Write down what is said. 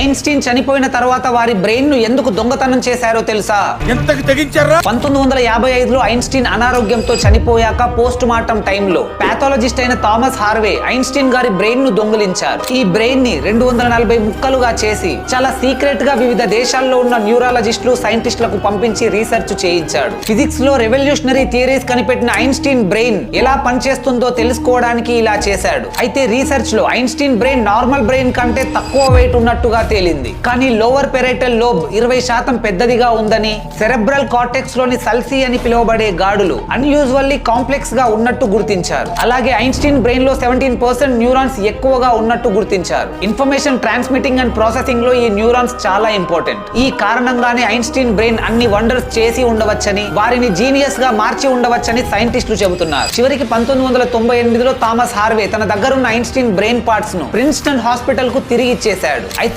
Einstein చనిపోయిన తర్వాత వారి బ్రెయిన్ను ఎందుకు దొంగతనం చేశారో తెలుసా? ఎంతకు తెగించారా? పంతొమ్మిది వందల యాభై ఐదులో ఐన్స్టీన్ అనారోగ్యంతో చనిపోయాక పోస్ట్ మార్టం టైంలో పాథాలజిస్ట్ అయిన థామస్ హార్వే ఐన్స్టీన్ గారి బ్రెయిన్ను దొంగిలించారు. ఈ బ్రెయిన్ని రెండు వందల నలభై ముక్కలుగా చేసి చాలా సీక్రెట్గా వివిధ దేశాల్లో ఉన్న న్యూరాలజిస్టులు సైంటిస్టులకు పంపించి రీసెర్చ్ చేయించాడు. ఫిజిక్స్లో రెవల్యూషనరీ థియరీస్ కనిపెట్టిన ఐన్స్టీన్ బ్రెయిన్ ఎలా పనిచేస్తుందో తెలుసుకోవడానికి ఇలా చేశాడు. అయితే రీసెర్చ్లో ఐన్స్టీన్ బ్రెయిన్ నార్మల్ బ్రెయిన్ కంటే తక్కువ వెయిట్ ఉన్నట్టుగా తేలింది. కానీ లోవర్ పెరైటల్ లోబ్ ఇరవై శాతం పెద్దదిగా ఉందని సెరెబ్రల్ కార్టెక్స్లోని సల్సీ అని పిలువబడే గాడులు అన్యూజువల్లీ కాంప్లెక్స్గా ఉన్నట్టు గుర్తించారు. అలాగే ఐన్స్టీన్ బ్రెయిన్లో సెవెంటీన్ పర్సెంట్ న్యూరాన్స్ ఎక్కువగా ఉన్నట్టు గుర్తించారు. ఇన్ఫర్మేషన్ ట్రాన్స్మిటింగ్ అండ్ ప్రాసెసింగ్లో ఈ న్యూరాన్స్ చాలా ఇంపార్టెంట్. ఈ కారణంగానే ఐన్స్టీన్ బ్రెయిన్ అన్ని వండర్స్ చేసి ఉండవచ్చని వారిని జీనియస్గా మార్చి ఉండవచ్చని సైంటిస్టులు చెబుతున్నారు. చివరికి పంతొమ్మిది వందల తొంభై ఎనిమిదిలో థామస్ హార్వే తన దగ్గరున్న ఐన్స్టీన్ బ్రెయిన్ పార్ట్స్ను ప్రిన్స్టన్ హాస్పిటల్కు తిరిగి ఇచ్చేశాడు. అయితే